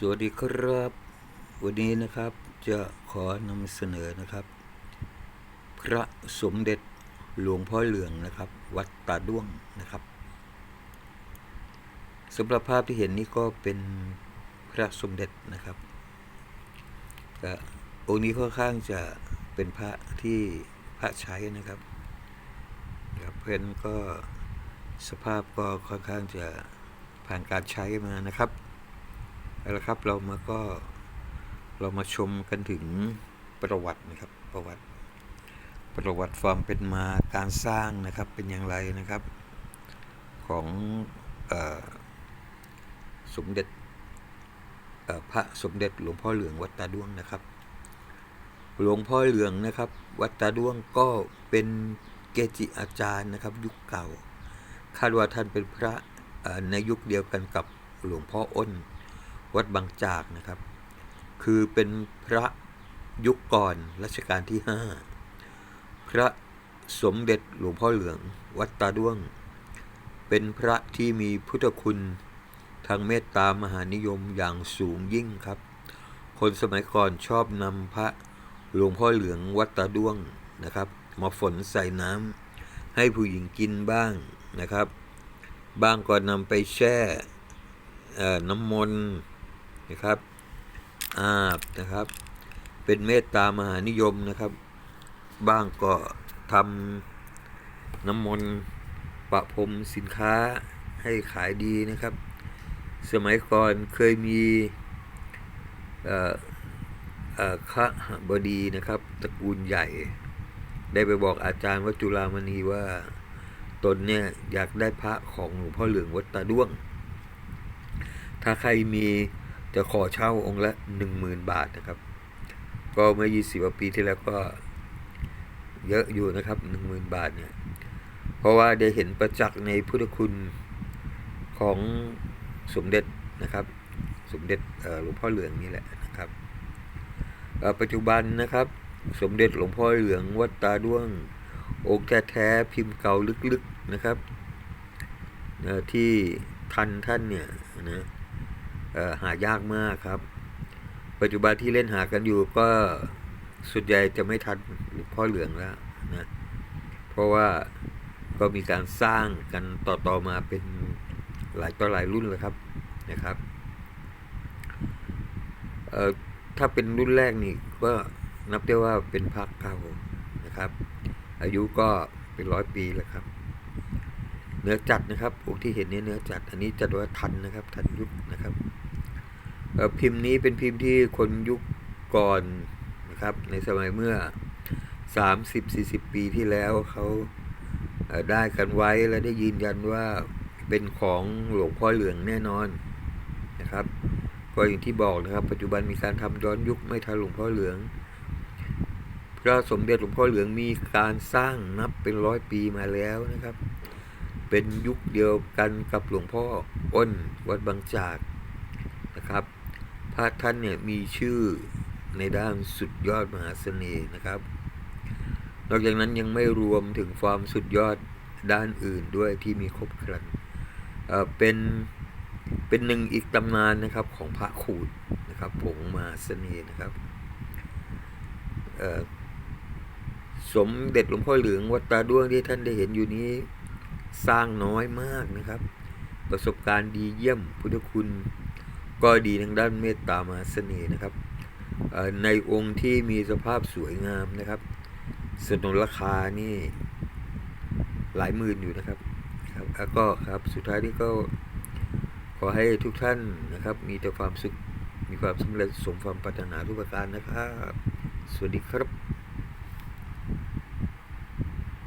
สวัสดีครับ วันนี้นะครับจะขอนำเสนอนะครับ พระสมเด็จหลวงพ่อเหลืองนะครับ วัดตาด้วงนะครับสำหรับภาพที่เห็นนี้ก็เป็นพระสมเด็จนะครับก็องค์นี้ค่อนข้างจะเป็นพระที่พระใช้นะครับครับเพนก็สภาพก็ค่อนข้างจะผ่านการใช้มานะครับ เอาละครับเรามาก็เรามาชมกันถึงประวัตินะครับประวัติ ประวัติความเป็นมาการสร้างนะครับเป็นอย่างไรนะครับ ของอสมเด็จพระสมเด็จหลวงพ่อเหลืองวัดตาด้วงนะครับ หลวงพ่อเหลืองนะครับ วัดตาด้วงก็เป็นเกจิอาจารย์นะครับ ยุคเก่า คาดว่าท่านเป็นพระในยุคเดียวกันกับหลวงพ่ออ้น วัดบางจากนะครับ คือเป็นพระยุคก่อนรัชกาลที่ห้าพระสมเด็จหลวงพ่อเหลือง วัดตาด้วง เป็นพระที่มีพุทธคุณทางเมตตามหานิยมอย่างสูงยิ่งครับ คนสมัยก่อนชอบนำพระหลวงพ่อเหลืองวัดตาด้วงนะครับมาฝนใส่น้ำให้ผู้หญิงกินบ้างนะครับ บ้างก็นำไปแช่น้ำมนต์ นะครับอาบนะครับ เป็นเมตตามหานิยมนะครับ บ้างก็ทำน้ำมนต์ประพรมสินค้าให้ขายดีนะครับ สมัยก่อนเคยมีเอ่อเอ่อขบดีนะครับตระกูลใหญ่ ได้ไปบอกอาจารย์วัจุฬามณีว่าตนเนี่ยอยากได้พระของหลวงพ่อเหลืองวัดตาด้วง ถ้าใครมี จะขอเช่าองค์ละหนึ่งหมื่นบาทนะครับ ก็เมื่อยี่สิบปีที่แล้วก็เยอะอยู่นะครับหนึ่งหมื่นบาทเนี่ยเพราะว่าได้เห็นประจักษ์ในพุทธคุณของสมเด็จนะครับ สมเด็จหลวงพ่อเหลืองนี่แหละนะครับปัจจุบันนะครับ สมเด็จหลวงพ่อเหลืองวัดตาด้วงองค์แท้ๆพิมพ์เก่าลึกๆนะครับเอ่ที่ทันท่านเนี่ยนะ หายากมากครับ ปัจจุบันที่เล่นหากันอยู่ก็ส่วนใหญ่จะไม่ทันหลวงพ่อเหลืองแล้วนะเพราะว่าก็มีการสร้างกันต่อๆมาเป็นหลายต่อหลายรุ่นเลยครับนะครับเอ่อถ้าเป็นรุ่นแรกนี่ก็นับได้ว่าเป็นภาคเก่านะครับ อายุก็เป็นร้อยปีแล้วครับ เนื้อจัดนะครับองค์ที่เห็นเนี่ยเนื้อจัดอันนี้จัดว่าทันนะครับ ทันยุคนะครับ พิมพ์นี้เป็นพิมพ์ที่คนยุคก่อนนะครับ ในสมัยเมื่อ 30-40 ปีที่แล้วเขาได้กันไว้และได้ยืนยันว่าเป็นของหลวงพ่อเหลืองแน่นอนนะครับก็อย่างที่บอกนะครับ ปัจจุบันมีการทำย้อนยุคไม่ทันหลวงพ่อเหลืองพระสมเด็จหลวงพ่อเหลืองมีการสร้างนับเป็นร้อยปีมาแล้วนะครับ เป็นยุคเดียวกันกับหลวงพ่ออ้นวัดบางจากนะครับ ระท่านเนี่ยมีชื่อในด้านสุดยอดมหาเสน่ห์นะครับ นอกจากนั้นยังไม่รวมถึงความสุดยอดด้านอื่นด้วยที่มีครบครันเอ่อเป็นเป็นหนึ่งอีกตำนานนะครับของพระขูดนะครับผงมหาเสน่ห์นะครับเอ่อสมเด็จหลวงพ่อเหลืองวัดตาด้วงที่ท่านได้เห็นอยู่นี้สร้างน้อยมากนะครับ ประสบการณ์ดีเยี่ยมพุทธคุณ ก็ดีทางด้านเมตตามหาเสน่ห์นะครับ ในองค์ที่มีสภาพสวยงามนะครับสนนราคานี่หลายหมื่นอยู่นะครับครับแล้วก็ครับสุดท้ายนี้ก็ขอให้ทุกท่านนะครับ มีแต่ความสุขมีความสำเร็จสมความปรารถนาทุกประการนะครับ สวัสดีครับ